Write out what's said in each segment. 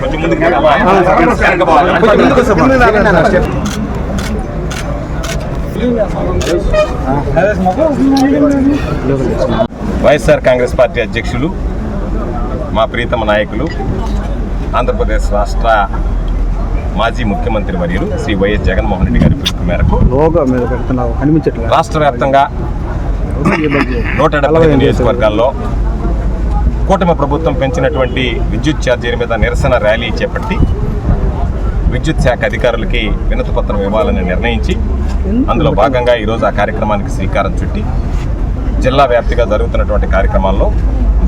కొంచెం ముందుకు జగన్ జై కొంచెం ముందుకు వైఎస్ఆర్ కాంగ్రెస్ పార్టీ అధ్యక్షులు మా ప్రీతమ నాయకులు ఆంధ్రప్రదేశ్ రాష్ట్ర మాజీ ముఖ్యమంత్రి వర్యులు శ్రీ వైఎస్ జగన్మోహన్ రెడ్డి గారి పిలుపు మేరకు రాష్ట్ర వ్యాప్తంగా నూట డెబ్బై నియోజకవర్గాల్లో కూటమి ప్రభుత్వం పెంచినటువంటి విద్యుత్ ఛార్జీల మీద నిరసన ర్యాలీ చేపట్టి విద్యుత్ శాఖ అధికారులకి వినతి పత్రం ఇవ్వాలని నిర్ణయించి అందులో భాగంగా ఈరోజు ఆ కార్యక్రమానికి శ్రీకారం చుట్టి జిల్లా వ్యాప్తిగా జరుగుతున్నటువంటి కార్యక్రమాల్లో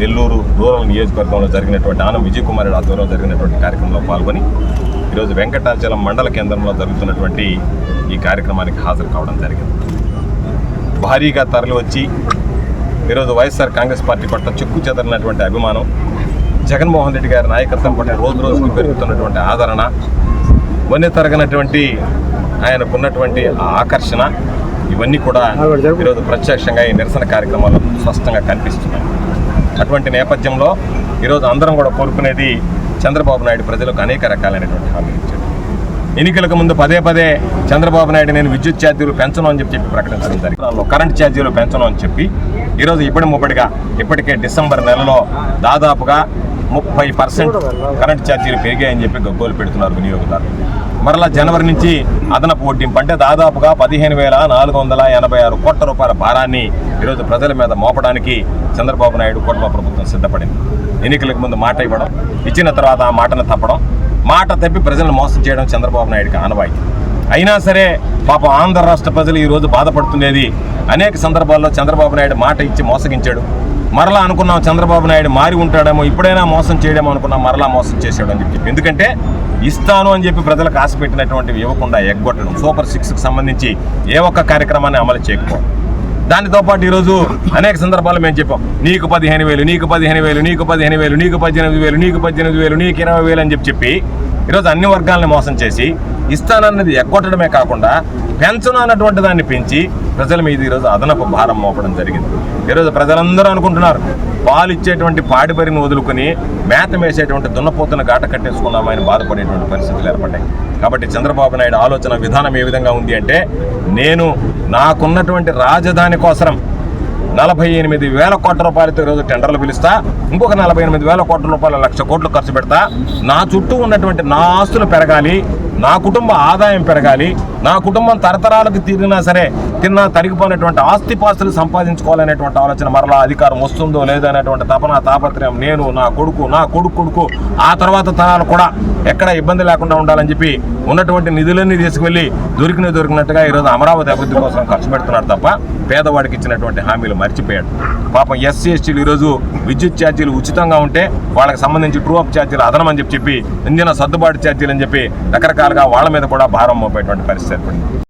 నెల్లూరు రూరల్ నియోజకవర్గంలో జరిగినటువంటి ఆనం విజయ్ కుమార్ రెడ్డి ఆధ్వర్యంలో జరిగినటువంటి కార్యక్రమంలో పాల్గొని ఈరోజు వెంకటాచలం మండల కేంద్రంలో జరుగుతున్నటువంటి ఈ కార్యక్రమానికి హాజరు కావడం జరిగింది. భారీగా తరలి వచ్చి ఈరోజు వైఎస్ఆర్ కాంగ్రెస్ పార్టీ పట్ల చెక్కు చెదరినటువంటి అభిమానం జగన్మోహన్ రెడ్డి గారి నాయకత్వం పట్ల రోజు రోజుకు పెరుగుతున్నటువంటి ఆదరణ వన్నె తరగనటువంటి ఆయనకున్నటువంటి ఆకర్షణ ఇవన్నీ కూడా ఈరోజు ప్రత్యక్షంగా ఈ నిరసన కార్యక్రమాల్లో స్పష్టంగా కనిపిస్తున్నాయి. అటువంటి నేపథ్యంలో ఈరోజు అందరం కూడా కోరుకునేది చంద్రబాబు నాయుడు ప్రజలకు అనేక రకాలైనటువంటి హామీలు ఇచ్చాడు ఎన్నికలకు ముందు పదే పదే చంద్రబాబు నాయుడు నేను విద్యుత్ ఛార్జీలు పెంచను అని చెప్పి చెప్పి ప్రకటించడం జరిగింది. కరెంట్ ఛార్జీలు పెంచను అని చెప్పి ఈరోజు ఇప్పటి ముప్పటిగా ఇప్పటికే డిసెంబర్ నెలలో దాదాపుగా ముప్పై పర్సెంట్ కరెంట్ ఛార్జీలు పెరిగాయని చెప్పి గగ్గోలు పెడుతున్నారు వినియోగదారులు. మరలా జనవరి నుంచి అదనపు వడ్డింపు. అంటే దాదాపుగా పదిహేను వేల నాలుగు వందల ఎనభై ఆరు కోట్ల రూపాయల భారాన్ని ఈరోజు ప్రజల మీద మోపడానికి చంద్రబాబు నాయుడు కుటుంబ ప్రభుత్వం సిద్ధపడింది. ఎన్నికలకు ముందు మాట ఇవ్వడం ఇచ్చిన తర్వాత ఆ మాటను తప్పడం మాట తప్పి ప్రజలను మోసం చేయడం చంద్రబాబు నాయుడికి ఆనవాయితీ. అయినా సరే పాపం ఆంధ్ర రాష్ట్ర ప్రజలు ఈరోజు బాధపడుతుండేది అనేక సందర్భాల్లో చంద్రబాబు నాయుడు మాట ఇచ్చి మోసగించాడు. మరలా అనుకున్నాం చంద్రబాబు నాయుడు మారి ఉంటాడేమో ఇప్పుడైనా మోసం చేయడేమో అనుకున్నాం మరలా మోసం చేశాడు అని చెప్పి. ఎందుకంటే ఇస్తాను అని చెప్పి ప్రజలకు ఆశ పెట్టినటువంటివి ఇవ్వకుండా ఎగ్గొట్టడం సూపర్ సిక్స్కి సంబంధించి ఏ ఒక్క కార్యక్రమాన్ని అమలు చేయకపోవడం. దానితో పాటు ఈరోజు అనేక సందర్భాల్లో మేము చెప్పాం. నీకు పదిహేను వేలు నీకు పదిహేను వేలు నీకు పదిహేను వేలు నీకు పద్దెనిమిది వేలు నీకు పద్దెనిమిది వేలు నీకు ఇరవై వేలు అని చెప్పి చెప్పి ఈరోజు అన్ని వర్గాలని మోసం చేసి ఇస్తానన్నది ఎగ్గొట్టడమే కాకుండా పెంచను అన్నటువంటి దాన్ని పెంచి ప్రజల మీద ఈరోజు అదనపు భారం మోపడం జరిగింది. ఈరోజు ప్రజలందరూ అనుకుంటున్నారు పాలు ఇచ్చేటువంటి పాడిపరిని వదులుకొని మేత మేసేటువంటి దున్నపోతున్న గాట కట్టేసుకున్నామని బాధపడేటువంటి పరిస్థితులు ఏర్పడ్డాయి. కాబట్టి చంద్రబాబు నాయుడు ఆలోచన విధానం ఏ విధంగా ఉంది అంటే నేను నాకున్నటువంటి రాజధాని కోసం నలభై ఎనిమిది వేల కోట్ల రూపాయలతో ఈరోజు టెండర్లు పిలుస్తా ఇంకొక నలభై ఎనిమిది వేల కోట్ల రూపాయల లక్ష కోట్లు ఖర్చు పెడతా నా చుట్టూ ఉన్నటువంటి నా ఆస్తులు పెరగాలి నా కుటుంబ ఆదాయం పెరగాలి నా కుటుంబం తరతరాలకు తిరిగినా సరే తిన్నా తరిగిపోయినటువంటి ఆస్తి పాస్తులు సంపాదించుకోవాలనేటువంటి ఆలోచన మరలా అధికారం వస్తుందో లేదో అనేటువంటి తపన తాపత్రయం నేను నా కొడుకు నా కొడుకు కొడుకు ఆ తర్వాత తరాలు కూడా ఎక్కడ ఇబ్బంది లేకుండా ఉండాలని చెప్పి ఉన్నటువంటి నిధులన్నీ తీసుకువెళ్ళి దొరికిన దొరికినట్టుగా ఈరోజు అమరావతి అభివృద్ధి కోసం ఖర్చు పెడుతున్నాడు తప్ప పేదవాడికి ఇచ్చినటువంటి హామీలు మర్చిపోయాడు. పాపం ఎస్సీ ఎస్టీలు ఈరోజు విద్యుత్ ఛార్జీలు ఉచితంగా ఉంటే వాళ్ళకి సంబంధించి ట్రూ అప్ ఛార్జీలు అదనమని చెప్పి చెప్పి ఇంజిన సర్దుబాటు ఛార్జీలు అని చెప్పి రకరకాలుగా వాళ్ళ మీద కూడా భారం మోపేటువంటి పరిస్థితి. separate.